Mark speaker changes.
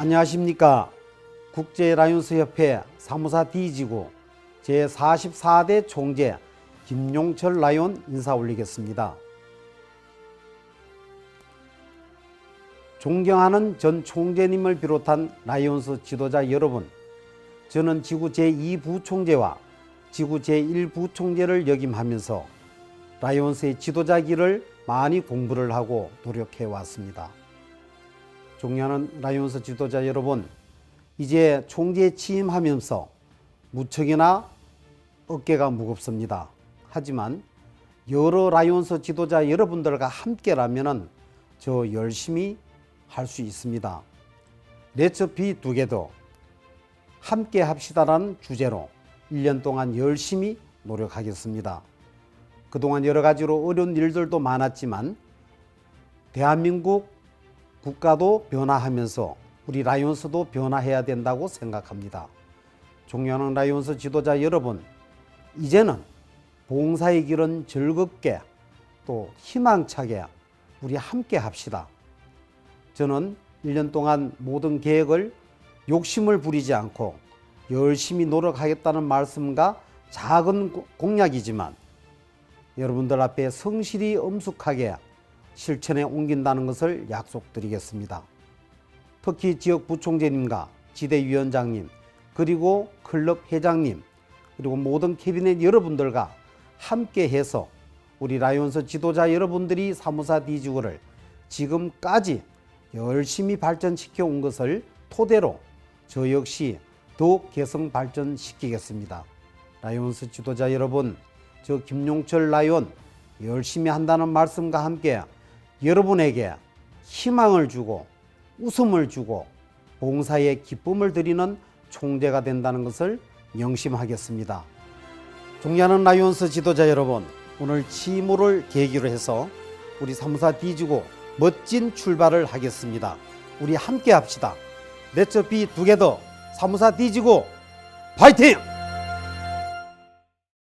Speaker 1: 안녕하십니까. 국제라이온스협회 사무사 D지구 제44대 총재 김용철 라이온 인사 올리겠습니다. 존경하는 전 총재님을 비롯한 라이온스 지도자 여러분, 저는 지구 제2부총재와 지구 제1부총재를 역임하면서 라이온스의 지도자 길을 많이 공부를 하고 노력해 왔습니다. 존경하는 라이온스 지도자 여러분, 이제 총재에 취임하면서 무척이나 어깨가 무겁습니다. 하지만 여러 라이온스 지도자 여러분들과 함께라면은 저 열심히 할 수 있습니다. 레츠 비 두개도 함께 합시다라는 주제로 1년 동안 열심히 노력하겠습니다. 그동안 여러 가지로 어려운 일들도 많았지만 대한민국 국가도 변화하면서 우리 라이온스도 변화해야 된다고 생각합니다. 존경하는 라이온스 지도자 여러분, 이제는 봉사의 길은 즐겁게 또 희망차게 우리 함께 합시다. 저는 1년 동안 모든 계획을 욕심을 부리지 않고 열심히 노력하겠다는 말씀과 작은 고- 공약이지만 여러분들 앞에 성실히 엄숙하게 실천에 옮긴다는 것을 약속드리겠습니다. 특히 지역 부총재님과 지대위원장님 그리고 클럽 회장님 그리고 모든 캐비넷 여러분들과 함께 해서 우리 라이온스 지도자 여러분들이 사무사 D지구를 지금까지 열심히 발전시켜 온 것을 토대로 저 역시 더욱 개성 발전시키겠습니다. 라이온스 지도자 여러분, 저 김용철 라이온 열심히 한다는 말씀과 함께 여러분에게 희망을 주고 웃음을 주고 봉사의 기쁨을 드리는 총재가 된다는 것을 명심하겠습니다. 존경하는 라이온스 지도자 여러분, 오늘 취임호를 계기로 해서 우리 사무사 D지고 멋진 출발을 하겠습니다. 우리 함께 합시다. 레츠 비 두개더 사무사 D지고 파이팅!